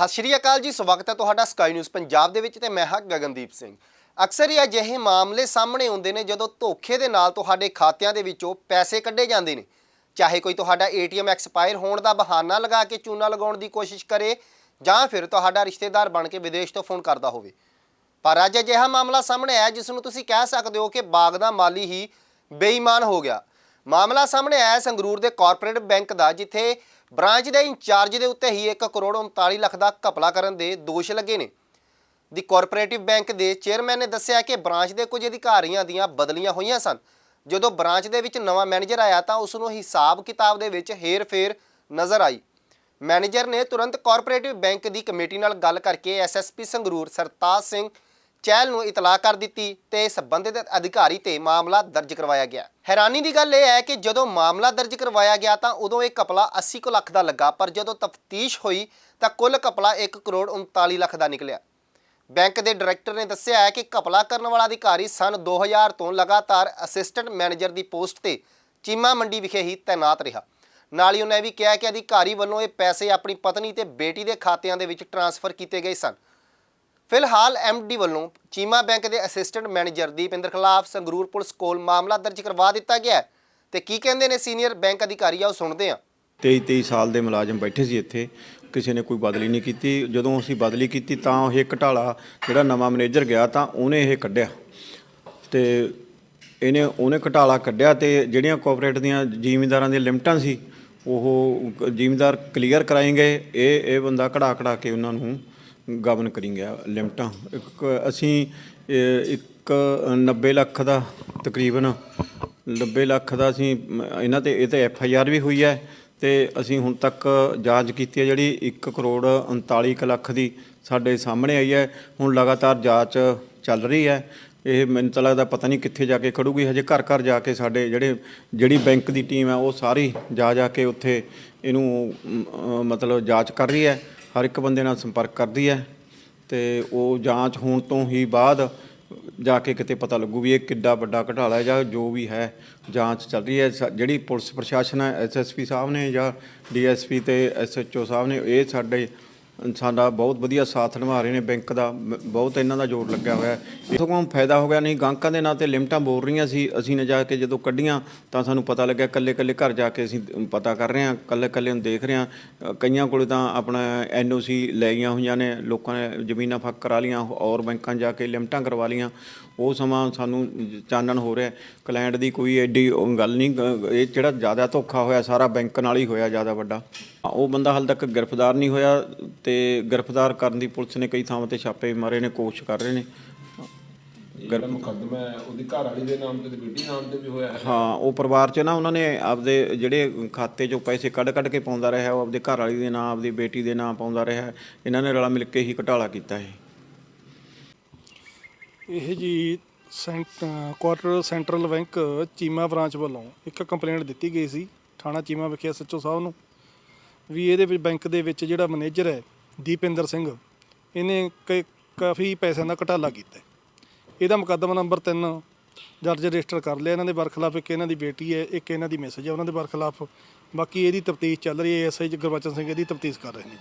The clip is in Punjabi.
ਸਤਿ ਸ਼੍ਰੀ ਅਕਾਲ ਜੀ, ਸਵਾਗਤ ਹੈ ਤੁਹਾਡਾ ਸਕਾਈ ਨਿਊਜ਼ ਪੰਜਾਬ ਦੇ ਵਿੱਚ ਤੇ ਮੈਂ ਹਾਂ ਗਗਨਦੀਪ ਸਿੰਘ। ਅਕਸਰ ਹੀ ਅਜਿਹੇ ਮਾਮਲੇ ਸਾਹਮਣੇ ਆਉਂਦੇ ਨੇ ਜਦੋਂ ਧੋਖੇ ਦੇ ਨਾਲ ਤੁਹਾਡੇ ਖਾਤਿਆਂ ਦੇ ਵਿੱਚੋਂ ਪੈਸੇ ਕੱਢੇ ਜਾਂਦੇ ਨੇ। ਚਾਹੇ ਕੋਈ ਤੁਹਾਡਾ ਏਟੀਐਮ ਐਕਸਪਾਇਰ ਹੋਣ ਦਾ ਬਹਾਨਾ ਲਗਾ ਕੇ ਚੂਨਾ ਲਗਾਉਣ ਦੀ ਕੋਸ਼ਿਸ਼ ਕਰੇ ਜਾਂ ਫਿਰ ਤੁਹਾਡਾ ਰਿਸ਼ਤੇਦਾਰ ਬਣ ਕੇ ਵਿਦੇਸ਼ ਤੋਂ ਫੋਨ ਕਰਦਾ ਹੋਵੇ। ਪਰ ਅੱਜ ਅਜਿਹਾ ਮਾਮਲਾ ਸਾਹਮਣੇ ਆਇਆ ਜਿਸ ਨੂੰ ਤੁਸੀਂ ਕਹਿ ਸਕਦੇ ਹੋ ਕਿ ਬਾਗ ਦਾ ਮਾਲੀ ਹੀ ਬੇਈਮਾਨ ਹੋ ਗਿਆ। ਮਾਮਲਾ ਸਾਹਮਣੇ ਆਇਆ ਸੰਗਰੂਰ ਦੇ ਕਾਰਪੋਰੇਟ ਬੈਂਕ ਦਾ, ਜਿੱਥੇ ਬ੍ਰਾਂਚ ਦੇ ਇੰਚਾਰਜ ਦੇ ਉੱਤੇ ਹੀ 1 ਕਰੋੜ 39 ਲੱਖ ਦਾ ਘਪਲਾ ਕਰਨ ਦੇ ਦੋਸ਼ ਲੱਗੇ ਨੇ। ਦੀ ਕੋਆਪਰੇਟਿਵ ਬੈਂਕ ਦੇ ਚੇਅਰਮੈਨ ਨੇ ਦੱਸਿਆ ਕਿ ਬ੍ਰਾਂਚ ਦੇ ਕੁਝ ਅਧਿਕਾਰੀਆਂ ਦੀਆਂ ਬਦਲੀਆਂ ਹੋਈਆਂ ਸਨ। ਜਦੋਂ ਬ੍ਰਾਂਚ ਦੇ ਵਿੱਚ ਨਵਾਂ ਮੈਨੇਜਰ ਆਇਆ ਤਾਂ ਉਸ ਨੂੰ ਹਿਸਾਬ ਕਿਤਾਬ ਦੇ ਵਿੱਚ ਹੇਰ-ਫੇਰ ਨਜ਼ਰ ਆਈ। ਮੈਨੇਜਰ ਨੇ ਤੁਰੰਤ ਕੋਆਪਰੇਟਿਵ ਬੈਂਕ ਦੀ ਕਮੇਟੀ ਨਾਲ ਗੱਲ ਕਰਕੇ ਐਸਐਸਪੀ ਸੰਗਰੂਰ ਸਰਤਾਜ ਸਿੰਘ ਚਹਿਲ ਨੂੰ ਇਤਲਾਹ ਕਰ ਦਿੱਤੀ ਤੇ ਸੰਬੰਧਿਤ ਅਧਿਕਾਰੀ ਤੇ ਮਾਮਲਾ ਦਰਜ ਕਰਵਾਇਆ ਗਿਆ। ਹੈਰਾਨੀ ਦੀ ਗੱਲ ਇਹ ਹੈ ਕਿ ਜਦੋਂ ਮਾਮਲਾ ਦਰਜ ਕਰਵਾਇਆ ਗਿਆ ਤਾਂ ਉਦੋਂ ਇਹ ਕਪਲਾ 80 ਕੁ ਲੱਖ ਦਾ ਲੱਗਾ, ਪਰ ਜਦੋਂ ਤਫਤੀਸ਼ ਹੋਈ ਤਾਂ ਕੁੱਲ ਕਪਲਾ 1 ਕਰੋੜ 39 ਲੱਖ ਦਾ ਨਿਕਲਿਆ। ਬੈਂਕ ਦੇ ਡਾਇਰੈਕਟਰ ਨੇ ਦੱਸਿਆ ਹੈ ਕਿ ਘਪਲਾ ਕਰਨ ਵਾਲਾ ਅਧਿਕਾਰੀ ਸਨ 2000 ਤੋਂ ਲਗਾਤਾਰ ਅਸਿਸਟੈਂਟ ਮੈਨੇਜਰ ਦੀ ਪੋਸਟ ਤੇ ਚੀਮਾ ਮੰਡੀ ਵਿਖੇ ਹੀ ਤਾਇਨਾਤ ਰਿਹਾ। ਨਾਲ ਹੀ ਉਹਨੇ ਇਹ ਵੀ ਕਿਹਾ ਕਿ ਅਧਿਕਾਰੀ ਵੱਲੋਂ ਇਹ ਪੈਸੇ ਆਪਣੀ ਪਤਨੀ ਤੇ ਬੇਟੀ ਦੇ ਖਾਤਿਆਂ ਦੇ ਵਿੱਚ ਟ੍ਰਾਂਸਫਰ ਕੀਤੇ ਗਏ ਸਨ। ਫਿਲਹਾਲ ਐਮਡੀ ਵੱਲੋਂ ਚੀਮਾ ਬੈਂਕ ਦੇ ਅਸਿਸਟੈਂਟ ਮੈਨੇਜਰ ਦੀਪਿੰਦਰ ਖਿਲਾਫ ਸੰਗਰੂਰ ਪੁਲਿਸ ਕੋਲ ਮਾਮਲਾ ਦਰਜ ਕਰਵਾ ਦਿੱਤਾ ਗਿਆ ਹੈ। ਤੇ ਕੀ ਕਹਿੰਦੇ ਨੇ ਸੀਨੀਅਰ ਬੈਂਕ ਅਧਿਕਾਰੀ? ਆਓ ਸੁਣਦੇ ਹਾਂ। 23 23 ਸਾਲ ਦੇ ਮੁਲਾਜ਼ਮ ਬੈਠੇ ਸੀ ਇੱਥੇ। ਕਿਸੇ ਨੇ ਕੋਈ ਬਦਲੀ ਨਹੀਂ ਕੀਤੀ। ਜਦੋਂ ਅਸੀਂ ਬਦਲੀ ਕੀਤੀ ਤਾਂ ਇਹ ਘਟਾਲਾ ਜਿਹੜਾ ਨਵਾਂ ਮੈਨੇਜਰ ਗਿਆ ਤਾਂ ਉਹਨੇ ਇਹ ਕੱਢਿਆ। ਤੇ ਇਹਨੇ, ਉਹਨੇ ਘਟਾਲਾ ਕੱਢਿਆ ਤੇ ਜਿਹੜੀਆਂ ਕੋਆਪਰੇਟ ਦੀਆਂ ਜ਼ਿਮੀਂਦਾਰਾਂ ਦੀਆਂ ਲਿਮਟਾਂ ਸੀ, ਉਹ ਜ਼ਿਮੀਂਦਾਰ ਕਲੀਅਰ ਕਰਾਏਗੇ ਇਹ ਇਹ ਬੰਦਾ ਕਢਾ ਕਢਾ ਕੇ ਉਹਨਾਂ ਨੂੰ ਗਵਨ ਕਰੀ ਗਿਆ ਲਿਮਟਾਂ। ਇੱਕ ਅਸੀਂ ਇੱਕ 90 ਲੱਖ ਦਾ ਤਕਰੀਬਨ 90 ਲੱਖ ਦਾ ਅਸੀਂ, ਇਹਨਾਂ ਤੇ, ਇਹ ਤੇ ਐਫ ਆਈ ਆਰ ਵੀ ਹੋਈ ਹੈ ਤੇ ਅਸੀਂ ਹੁਣ ਤੱਕ ਜਾਂਚ ਕੀਤੀ ਹੈ ਜਿਹੜੀ 1 ਕਰੋੜ 39 ਕੁ ਲੱਖ ਦੀ ਸਾਡੇ ਸਾਹਮਣੇ ਆਈ ਹੈ। ਹੁਣ ਲਗਾਤਾਰ ਜਾਂਚ ਚੱਲ ਰਹੀ ਹੈ। ਇਹ ਮੈਨੂੰ ਤਾਂ ਲੱਗਦਾ ਪਤਾ ਨਹੀਂ ਕਿੱਥੇ ਜਾ ਕੇ ਖੜੂਗੀ, ਹਜੇ ਘਰ ਘਰ ਜਾ ਕੇ ਸਾਡੇ ਜਿਹੜੇ, ਜਿਹੜੀ ਬੈਂਕ ਦੀ ਟੀਮ ਹੈ ਉਹ ਸਾਰੀ ਜਾ ਜਾ ਕੇ ਉੱਥੇ ਇਹਨੂੰ ਮਤਲਬ ਜਾਂਚ ਕਰ ਰਹੀ ਹੈ। ਹਰ ਇੱਕ ਬੰਦੇ ਨਾਲ ਸੰਪਰਕ ਕਰਦੀ ਹੈ ਤੇ ਉਹ ਜਾਂਚ ਹੋਣ ਤੋਂ ਹੀ ਬਾਅਦ ਜਾ ਕੇ ਕਿਤੇ ਪਤਾ ਲੱਗੂ ਵੀ ਇਹ ਕਿੱਡਾ ਵੱਡਾ ਘਟਾਲਾ ਹੈ ਜਾਂ ਜੋ ਵੀ ਹੈ, ਜਾਂਚ ਚੱਲ ਰਹੀ ਹੈ। ਸ- ਜਿਹੜੀ ਪੁਲਿਸ ਪ੍ਰਸ਼ਾਸਨ ਹੈ ਐਸਐਸਪੀ ਸਾਹਿਬ ਨੇ ਜਾਂ ਡੀਐਸਪੀ ਤੇ ਐਸਐਚਓ ਸਾਹਿਬ ਨੇ, ਇਹ ਸਾਡੇ ਸਾਡਾ ਬਹੁਤ ਵਧੀਆ ਸਾਥ ਨਿਭਾ ਰਹੇ ਨੇ ਬੈਂਕ ਦਾ, ਬਹੁਤ ਇਹਨਾਂ ਦਾ ਜੋਰ ਲੱਗਿਆ ਹੋਇਆ ਹੈ। ਇਥੋਂ ਕੋਮ ਫਾਇਦਾ ਹੋ ਗਿਆ ਨਹੀਂ ਗਾਂਕਾਂ ਦੇ ਨਾਂ ਤੇ ਲਿਮਟਾਂ ਬੋਲ ਰਹੀਆਂ ਸੀ, ਅਸੀਂ ਨੇ ਜਾ ਕੇ ਜਦੋਂ ਕੱਢੀਆਂ ਤਾਂ ਸਾਨੂੰ ਪਤਾ ਲੱਗਿਆ ਕੱਲੇ ਕੱਲੇ ਘਰ ਜਾ ਕੇ ਅਸੀਂ ਪਤਾ ਕਰ ਰਹੇ ਹਾਂ ਕੱਲੇ ਕੱਲੇ ਨੂੰ ਦੇਖ ਰਹੇ ਹਾਂ। ਕਈਆਂ ਕੋਲੇ ਤਾਂ ਆਪਣਾ ਐਨਓਸੀ ਲੈ ਗਈਆਂ ਹੋਈਆਂ ਨੇ, ਲੋਕਾਂ ਨੇ ਜ਼ਮੀਨਾਂ ਫੱਕ ਕਰਾ ਲੀਆਂ ਔਰ ਬੈਂਕਾਂ ਜਾ ਕੇ ਲਿਮਟਾਂ ਕਰਵਾ ਲੀਆਂ ਉਹ ਸਮਾਂ ਸਾਨੂੰ ਚਾਨਣ ਹੋ ਰਿਹਾ ਕਲਾਇੰਟ ਦੀ ਕੋਈ ਐਡੀ ਗੱਲ ਨਹੀਂ ਗ- ਇਹ ਜਿਹੜਾ ਜ਼ਿਆਦਾ ਧੋਖਾ ਹੋਇਆ ਸਾਰਾ ਬੈਂਕ ਨਾਲ ਹੀ ਹੋਇਆ ਜ਼ਿਆਦਾ ਵੱਡਾ। ਉਹ ਬੰਦਾ ਹਾਲ ਤੱਕ ਗ੍ਰਿਫਤਾਰ ਨਹੀਂ ਹੋਇਆ ਤੇ ਗ੍ਰਿਫਤਾਰ ਕਰਨ ਦੀ ਪੁਲਿਸ ਨੇ ਕਈ ਥਾਵਾਂ ਤੇ ਛਾਪੇ ਮਾਰੇ ਨੇ ਕੋਸ਼ਿਸ਼ ਕਰ ਰਹੇ ਨੇ। ਜਿਹੜਾ ਮੁਕੱਦਮਾ ਹੈ ਉਹਦੀ ਘਰ ਵਾਲੀ ਦੇ ਨਾਮ ਤੇ ਤੇ ਬੇਟੀ ਨਾਮ ਤੇ ਵੀ ਹੋਇਆ ਹੈ। ਹਾਂ ਉਹ ਪਰਿਵਾਰ 'ਚ ਨਾ ਉਹਨਾਂ ਨੇ ਆਪਦੇ ਜਿਹੜੇ ਖਾਤੇ 'ਚੋਂ ਪੈਸੇ ਕੱਢ ਕੱਢ ਕੇ ਪਾਉਂਦਾ ਰਿਹਾ ਉਹ ਆਪਦੇ ਘਰ ਵਾਲੀ ਦੇ ਨਾਂ ਆਪਦੀ ਬੇਟੀ ਦੇ ਨਾਂ ਪਾਉਂਦਾ ਰਿਹਾ ਇਹਨਾਂ ਨੇ ਰਲਾ ਮਿਲ ਕੇ ਹੀ ਘਟਾਲਾ ਕੀਤਾ ਹੈ। ਇਹ ਜੀ ਸੈਂਟ ਕੁਆਟਰ ਸੈਂਟਰਲ ਬੈਂਕ ਚੀਮਾ ਬ੍ਰਾਂਚ ਵੱਲੋਂ ਇੱਕ ਕੰਪਲੇਂਟ ਦਿੱਤੀ ਗਈ ਸੀ ਥਾਣਾ ਚੀਮਾ ਵਿਖੇ ਐਸਐਚਓ ਸਾਹਿਬ ਨੂੰ ਵੀ ਇਹਦੇ ਵਿੱਚ ਬੈਂਕ ਦੇ ਵਿੱਚ ਜਿਹੜਾ ਮੈਨੇਜਰ ਹੈ ਦੀਪਿੰਦਰ ਸਿੰਘ, ਇਹਨੇ ਕ, ਕਾਫੀ ਪੈਸਿਆਂ ਦਾ ਘਟਾਲਾ ਕੀਤਾ। ਹੈ। ਇਹਦਾ ਮੁਕੱਦਮਾ ਨੰਬਰ 3 ਦਰਜ ਰਜਿਸਟਰ ਕਰ ਲਿਆ। ਇਹਨਾਂ ਦੇ ਬਰਖਲਾਫ ਇੱਕ ਇਹਨਾਂ ਦੀ ਬੇਟੀ ਹੈ, ਇੱਕ ਇਹਨਾਂ ਦੀ ਮੈਸੇਜ ਹੈ, ਉਹਨਾਂ ਦੇ ਬਰਖਲਾਫ ਬਾਕੀ ਇਹਦੀ ਤਫਤੀਸ਼ ਚੱਲ ਰਹੀ ਹੈ ਐਸਆਈ ਗੁਰਬਚਨ ਸਿੰਘ ਇਹਦੀ ਤਫਤੀਸ਼ ਕਰ ਰਹੇ ਨੇ।